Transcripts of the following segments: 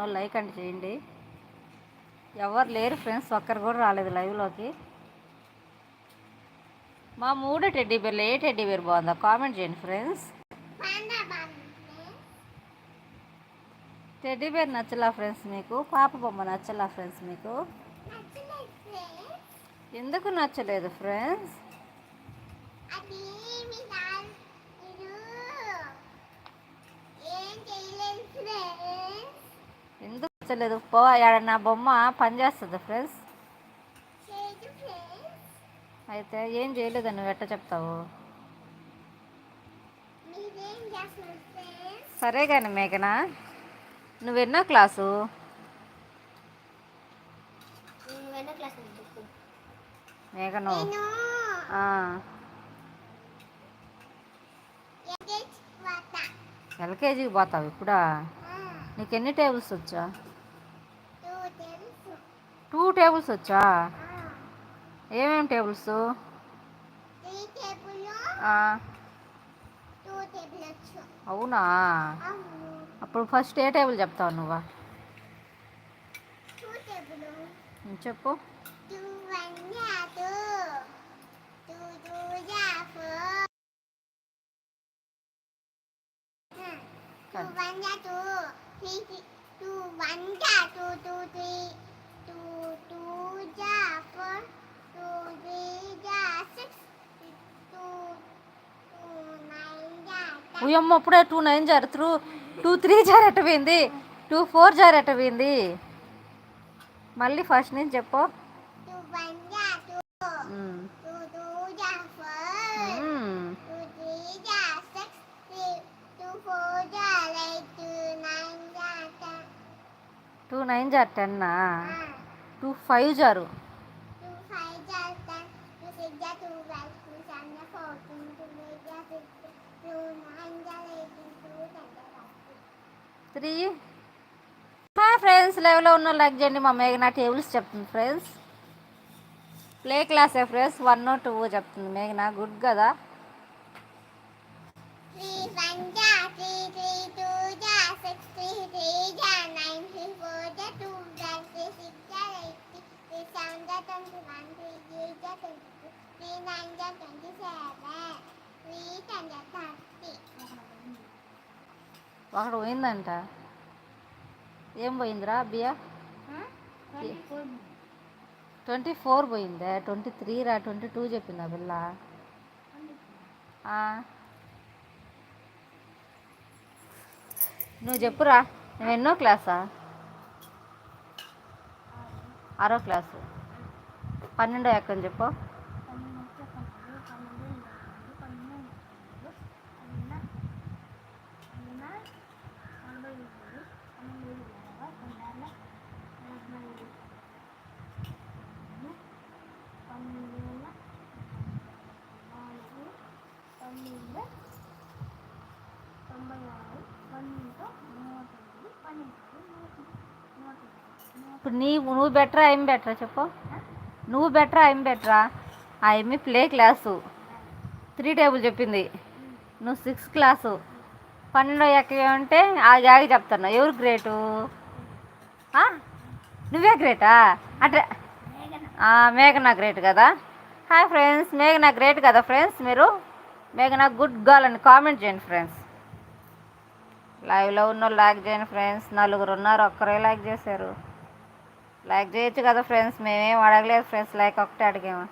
వాళ్ళు లైక్ అంటే చేయండి. ఎవరు లేరు ఫ్రెండ్స్ ఒక్కరు కూడా రాలేదు లైవ్లోకి మా మూడు టెడ్డీ బేర్లు ఏ టెడ్డీ బేర్ బాగుందో? కామెంట్ చేయండి ఫ్రెండ్స్. టెడ్డీ బేర్ నచ్చలా ఫ్రెండ్స్ మీకు? పాప బొమ్మ నచ్చలా ఫ్రెండ్స్ మీకు? ఎందుకు నచ్చలేదు ఫ్రెండ్స్ అది మీ నాన్న మీరు ఏం చేయలేదు ఫ్రెండ్స్ ఎందుకు పో ఆడ నా బొమ్మ పనిచేస్తుంది ఫ్రెండ్స్ అయితే ఏం చేయలేదు నువ్వు ఎట్ట చెప్తావు? సరే కానీ మేఘనా నువ్వెన్నో క్లాసు? మేఘను? ఎల్కేజీకి పోతావు ఇప్పుడా? నీకు ఎన్ని టేబుల్స్ వచ్చా? టూ టేబుల్స్ వచ్చా? ఏమేమి టేబుల్స్? త్రీ అవునా? అప్పుడు ఫస్ట్ ఏ టేబుల్ చెప్తావు నువ్వా? చెప్పు. టూ వన్ జా టూ టూ టూ టూ ఉయ్యమ్మ అప్పుడే టూ నైన్ జార్ త్రూ టూ త్రీ జార్ పోయింది టూ ఫోర్ జార్ పోయింది మళ్ళీ ఫస్ట్ నుంచి చెప్పు. టూ నైన్ జార్ టెన్నా? టూ ఫైవ్ జారు. త్రీ. హాయ్ ఫ్రెండ్స్ లెవెల్లో ఉన్న లైక్ చేయండి మా మేఘనా టేబుల్స్ చెప్తుంది ఫ్రెండ్స్. ప్లే క్లాస్ ఏ ఫ్రెండ్స్? వన్ ఓ టూ చెప్తుంది మేఘనా గుడ్ కదా? Seven, పోయిందంట ఏం పోయిందిరా బియా ట్వంటీ ఫోర్ పోయిందే ట్వంటీ త్రీ రా ట్వంటీ టూ చెప్పిందా పిల్ల నువ్వు చెప్పురా నువ్వు ఎన్నో క్లాసా ఆరో క్లాసు పన్నెండో ఎక్కని చెప్పు. ఇప్పుడు నీ నువ్వు బెటరా ఏం బెటరా చెప్పు. నువ్వు బెటరా ఏం బెటరా? ఆ ఎమ్మి ప్లే క్లాసు. త్రీ టేబుల్ చెప్పింది. నువ్వు సిక్స్ క్లాసు. పన్నెండో ఎక్కమంటే ఆగి ఆగి చెప్తాను ఎవరు గ్రేటు? నువ్వే గ్రేటా? అంటే మేఘనా గ్రేట్ కదా. హాయ్ ఫ్రెండ్స్ మేఘనా గ్రేట్ కదా ఫ్రెండ్స్ మీరు? మేఘనా గుడ్ గర్ల్ అని కామెంట్ చేయండి ఫ్రెండ్స్. లైవ్లో ఉన్న లైక్ చేయండి ఫ్రెండ్స్. నలుగురు ఉన్నారు ఒక్కరే లైక్ చేశారు. లైక్ చేయొచ్చు కదా ఫ్రెండ్స్ మేమేం అడగలేదు ఫ్రెండ్స్ లైక్ ఒకటే అడిగాము.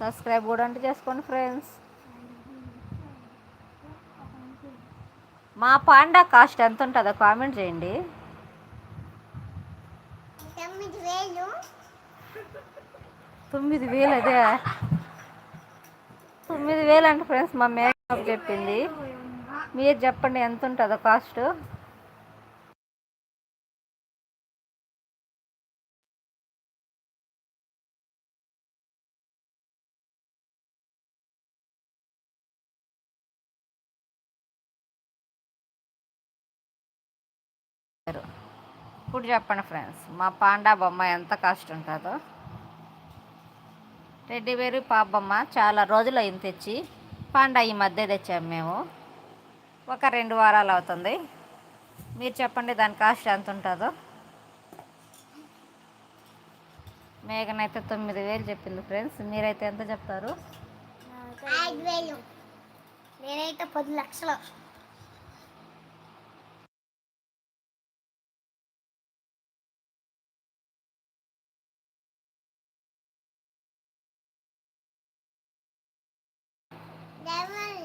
సబ్స్క్రైబ్ కూడా అంటే చేసుకోండి ఫ్రెండ్స్ మా పాండా కాస్ట్ ఎంత ఉంటుందో కామెంట్ చేయండి. తొమ్మిది వేలు. తొమ్మిది వేలు అదే. తొమ్మిది వేలు అంటే ఫ్రెండ్స్ మా మేకప్ చెప్పింది. మీరు చెప్పండి ఎంత ఉంటుందో కాస్ట్? ఇప్పుడు చెప్పండి ఫ్రెండ్స్ మా పాండా బొమ్మ ఎంత కాస్ట్ ఉంటుందో. రెడ్డి వేరు పాప బొమ్మ చాలా రోజులు అయింది తెచ్చి పాండా ఈ మధ్య తెచ్చాము మేము. ఒక రెండు వారాలు అవుతుంది. మీరు చెప్పండి దాని కాస్ట్ ఎంత ఉంటుందో. మేఘన్ అయితే తొమ్మిది వేలు చెప్పింది ఫ్రెండ్స్. మీరైతే ఎంత చెప్తారు? నేనైతే పది లక్షలు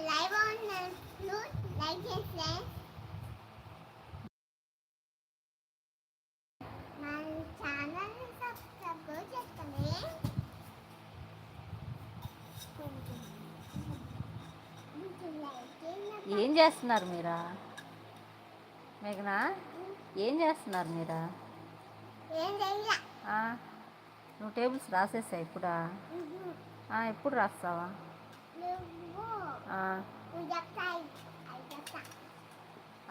లైవ్ ఉంటున్నాను లైక్ చేస్తే మన ఛానల్ని సబ్స్క్రైబ్ చేసుకోండి కొంచెం లైక్ చేయండి ఏం చేస్తున్నారు మీరా? మేఘనా? ఏం చేస్తున్నారు మీరా? నువ్వు టేబుల్స్ రాసేసా ఇప్పుడా? ఎప్పుడు రాస్తావా?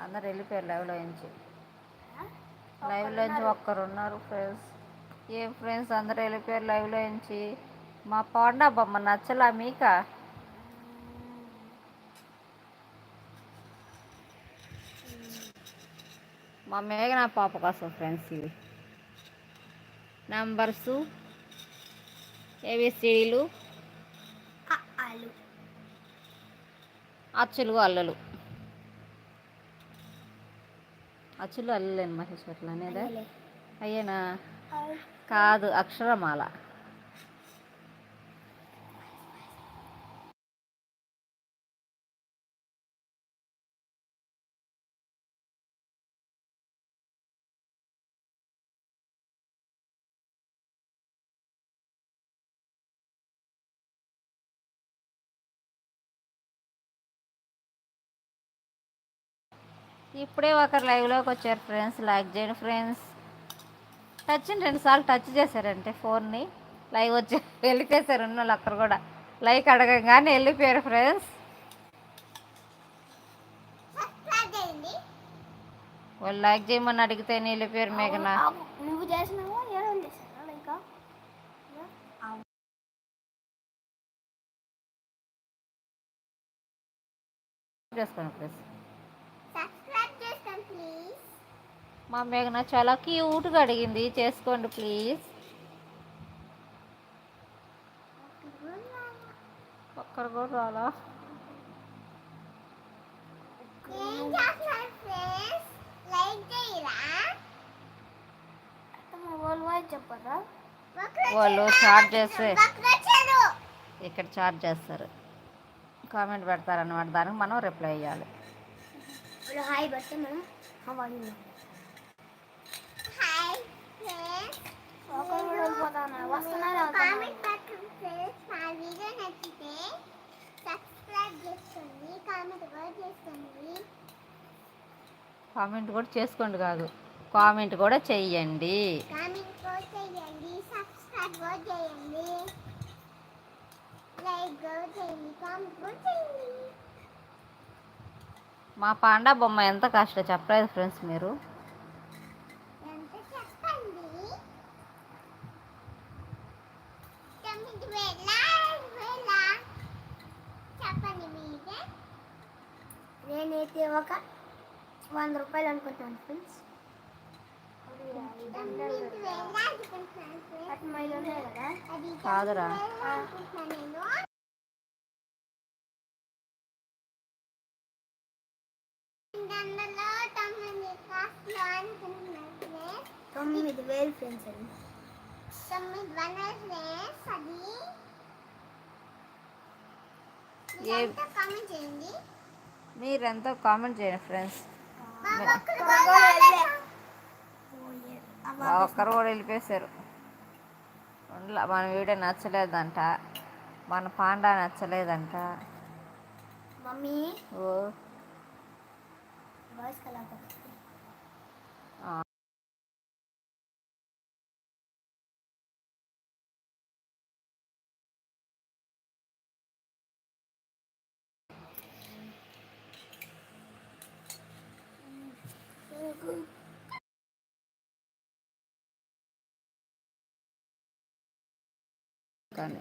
అందరు వెళ్ళిపోయారు లైవ్లో నుంచి. లైవ్లో నుంచి ఒక్కరు ఉన్నారు ఫ్రెండ్స్. ఏం ఫ్రెండ్స్ అందరు వెళ్ళిపోయారు లైవ్లో నుంచి? మా పాండా బొమ్మ నచ్చలా మీక? మా మేఘన పాప కోసం ఫ్రెండ్స్ ఇవి. నంబర్సు ఏబిసిడీలు అచ్చులు అల్లలు. అచ్చులు అల్లలేను మహేశ్వర్లు అనేదా అయ్యేనా? కాదు అక్షరమాల. ఇప్పుడే ఒకరు లైవ్లోకి వచ్చారు ఫ్రెండ్స్ లైక్ చేయండి ఫ్రెండ్స్ టచ్ రెండు సార్లు టచ్ చేశారంటే ఫోన్ని లైవ్ వచ్చి వెళ్ళిపోయారు ఉన్న వాళ్ళు అక్కడ కూడా. లైక్ అడగంగానే వెళ్ళిపోయారు ఫ్రెండ్స్ వాళ్ళు లైక్ చేయమని అడిగితే వెళ్ళిపోయారు మేఘన. నువ్వు చేసినావా? చేసుకోండి ఫ్రెండ్స్ సబ్స్క్రైబ్ చేసుకోండి ప్లీజ్ మా మేఘన చాలా క్యూట్గా అడిగింది. చేసుకోండి ప్లీజ్. ఒక్కరు కూడా రాలా? ఏం చేస్తున్నారు ఫ్రెండ్స్? లైక్ చేయరా? వాళ్ళు చాట్ చేస్తే ఇక్కడ చార్జ్ చేస్తారు. కామెంట్ పెడతారన్నమాట. దానికి మనం రిప్లై ఇవ్వాలి ఇప్పుడు హాయ్ బట్టి మనం హాయ్ ఫ్రెండ్స్ వీడియో నచ్చితే సబ్స్క్రైబ్ చేసుకోండి కామెంట్ కూడా చేసుకోండి. కామెంట్ కూడా చేసుకోండి కాదు కామెంట్ కూడా చెయ్యండి. కామెంట్ కూడా చేయండి సబ్స్క్రైబ్ కూడా చేయండి లైక్ కూడా చేయండి కామెంట్ కూడా చేయండి. మా పాండా బొమ్మ ఎంత కాస్టో చెప్పలేదు ఫ్రెండ్స్ మీరు ఎంత చెప్పండి తొమ్మిది వేల వేల చెప్పండి మీరే నేనైతే ఒక వంద రూపాయలు అనుకుంటాను ఫ్రెండ్స్ తొమ్మిది వేల అనుకుంటున్నాను ఫ్రెండ్స్ కాదురా. తొమ్మిది వేలు ఫ్రెండ్స్ తొమ్మిది వేలు ఫ్రెండ్స్ అది. తొమ్మిది వందల ఫ్రెండ్స్ అది ఏ ఎంత కామెంట్ చేయండి? మీరెంతో కామెంట్ చేయండి ఫ్రెండ్స్. ఒక్కరు కూడా వెళ్ళిపోయారు. మన వీడియో నచ్చలేదంట. మన పాండా నచ్చలేదంట. మమ్మీ. ఓ. కానీ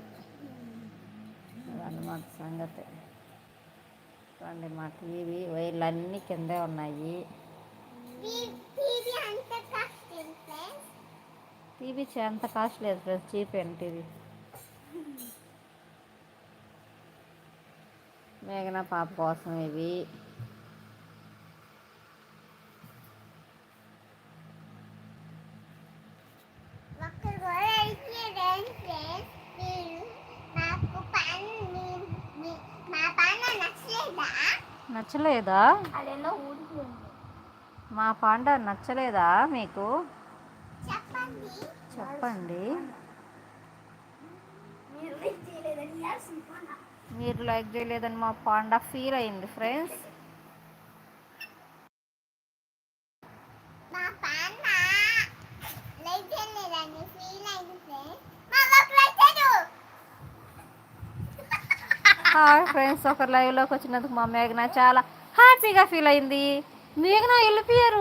అదన్నమాట సంగతి. చూడండి మా టీవీ వైర్లు అన్నీ కిందే ఉన్నాయి. టీవీ అంత టీవీ అంత కాస్ట్ లేదు ఫ్రెండ్స్ చీప్ అండి టీవీ. మేఘన పాప కోసం ఇవి ఒక్కరు కూడా ఇచ్చేదండి ఫ్రెండ్స్ మీరు నాకు పని మీ- మీ- మా పని నచ్చలేదా? మా పాండ నచ్చలేదా మీకు? చెప్పండి. మీరు లైక్ చేయలేదని మా పాండా ఫీల్ అయింది ఫ్రెండ్స్ మా పన్న లైక్ చేయలేదని ఫీల్ అయింది ఫ్రెండ్స్ మా వర్క్ లేదు హాయ్ ఫ్రెండ్స్ ఒక లైవ్లోకి వచ్చినందుకు మా మేఘన చాలా హ్యాపీగా ఫీల్ అయింది. మేఘన వెళ్ళిపోయారు.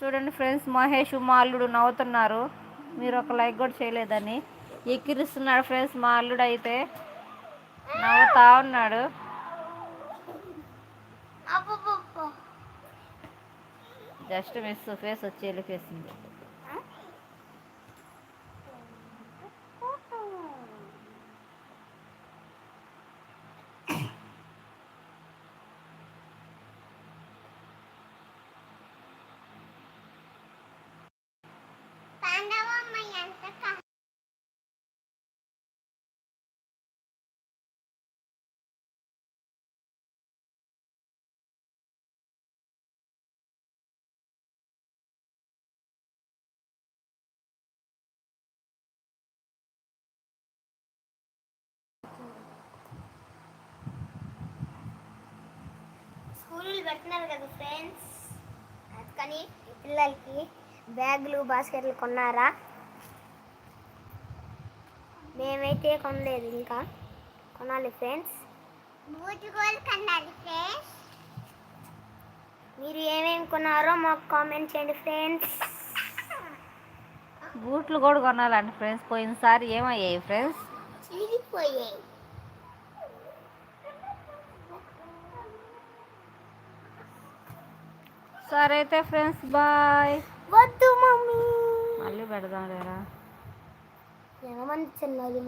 చూడండి ఫ్రెండ్స్ మహేష్ మా అల్లుడు నవ్వుతున్నారు. మీరు ఒక లైక్ కూడా చేయలేదని. ఎక్కిరిస్తున్నాడు ఫ్రెండ్స్ మా అల్లుడు అయితే నవ్వుతా ఉన్నాడు. జస్ట్ మిస్ ఫేస్ వచ్చి వెళ్ళిపోయింది. స్కూల్లో పెట్టినారు కదా ఫ్రెండ్స్. అందుకని పిల్లలకి బ్యాగులు బాస్కెట్లు కొన్నారా? మేమైతే కొనలేదు ఇంకా. కొనాలి ఫ్రెండ్స్. మీరు ఏమేమి కొన్నారో మాకు కామెంట్ చేయండి ఫ్రెండ్స్. బూట్లు కూడా కొనాలండి ఫ్రెండ్స్. పోయినసారి ఏమయ్యాయి ఫ్రెండ్స్? చిరిగిపోయాయి. సరే అయితే ఫ్రెండ్స్ బాయ్. వద్దు మమ్మీ. మళ్ళీ పెడదాం లేరా ഞങ്ങൾ മനസ്സിലായാലും